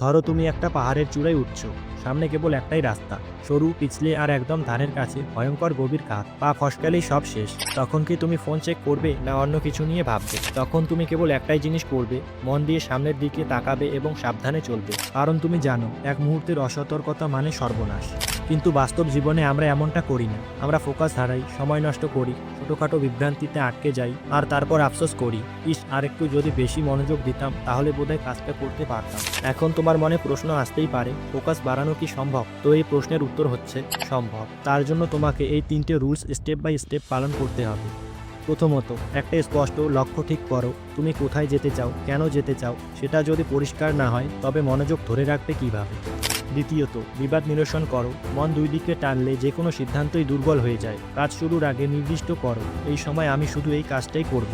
ধরো তুমি একটা পাহাড়ের চূড়ায় উঠছো, সামনে কেবল একটাই রাস্তা, সরু, পিছলে আর একদম ধানের কাছে, ভয়ঙ্কর গভীর কাত পা ফসকালেই সব শেষ। তখন কি তুমি ফোন চেক করবে না অন্য কিছু নিয়ে ভাববে? তখন তুমি কেবল একটাই জিনিস করবে, মন দিয়ে সামনের দিকে তাকাবে এবং সাবধানে চলবে। কারণ তুমি জানো, এক মুহূর্তের অসতর্কতা মানে সর্বনাশ। কিন্তু বাস্তব জীবনে আমরা এমনটা করি না। আমরা ফোকাস হারাই, সময় নষ্ট করি, ছোটোখাটো বিভ্রান্তিতে আটকে যাই, আর তারপর আফসোস করি, ইস আর একটু যদি বেশি মনোযোগ দিতাম, তাহলে বোধহয় কাজটা করতে পারতাম। এখন তোমার মনে প্রশ্ন আসতেই পারে, ফোকাস বাড়ানো কি সম্ভব? তো এই প্রশ্নের উত্তর হচ্ছে, সম্ভব। তার জন্য তোমাকে এই তিনটে রুলস স্টেপ বাই স্টেপ পালন করতে হবে। প্রথমত, একটা স্পষ্ট লক্ষ্য ঠিক করো, তুমি কোথায় যেতে চাও, কেন যেতে চাও, সেটা যদি পরিষ্কার না হয়, তবে মনোযোগ ধরে রাখবে কীভাবে? দ্বিতীয়ত, বিবাদ নিরসন করো, মন দুই দিকে টানলে যে কোনো সিদ্ধান্তই দুর্বল হয়ে যায়, কাজ শুরুর আগে নির্দিষ্ট করো, এই সময় আমি শুধু এই কাজটাই করব।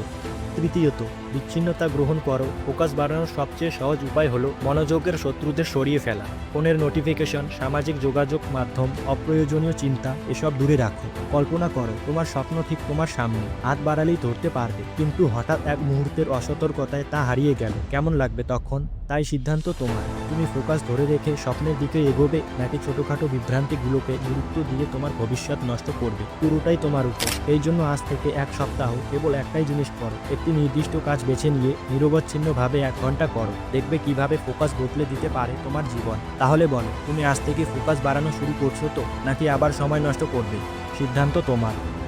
তৃতীয়ত বিচ্ছিন্নতা গ্রহণ করো, ফোকাস বাড়ানোর সবচেয়ে সহজ উপায় হলো মনোযোগের শত্রুদের সরিয়ে ফেলা। ফোনের নোটিফিকেশন, সামাজিক যোগাযোগ মাধ্যম, অপ্রয়োজনীয় চিন্তা, এসব দূরে রাখো। কল্পনা করো, তোমার স্বপ্ন ঠিক তোমার সামনে। হাত বাড়ালেই ধরতে পারবে, কিন্তু হঠাৎ এক মুহূর্তের অসতর্কতায় তা হারিয়ে গেল। কেমন লাগবে তখন? তাই সিদ্ধান্ত তোমার। তুমি ফোকাস ধরে রেখে স্বপ্নের দিকে এগোবে, নাকি ছোটখাটো বিভ্রান্তিগুলোকে গুরুত্ব দিয়ে তোমার ভবিষ্যৎ নষ্ট করবে। পুরোটাই তোমার উপর। এই জন্য আজ থেকে এক সপ্তাহ কেবল একটাই জিনিস করো। একটি নির্দিষ্ট কাজ বেছে নিয়ে নিরবচ্ছিন্নভাবে এক ঘণ্টা করো। দেখবে কীভাবে ফোকাস বদলে দিতে পারে তোমার জীবন। তাহলে বলো, তুমি আজ থেকে ফোকাস বাড়ানো শুরু করছ তো, নাকি আবার সময় নষ্ট করবে? সিদ্ধান্ত তোমার।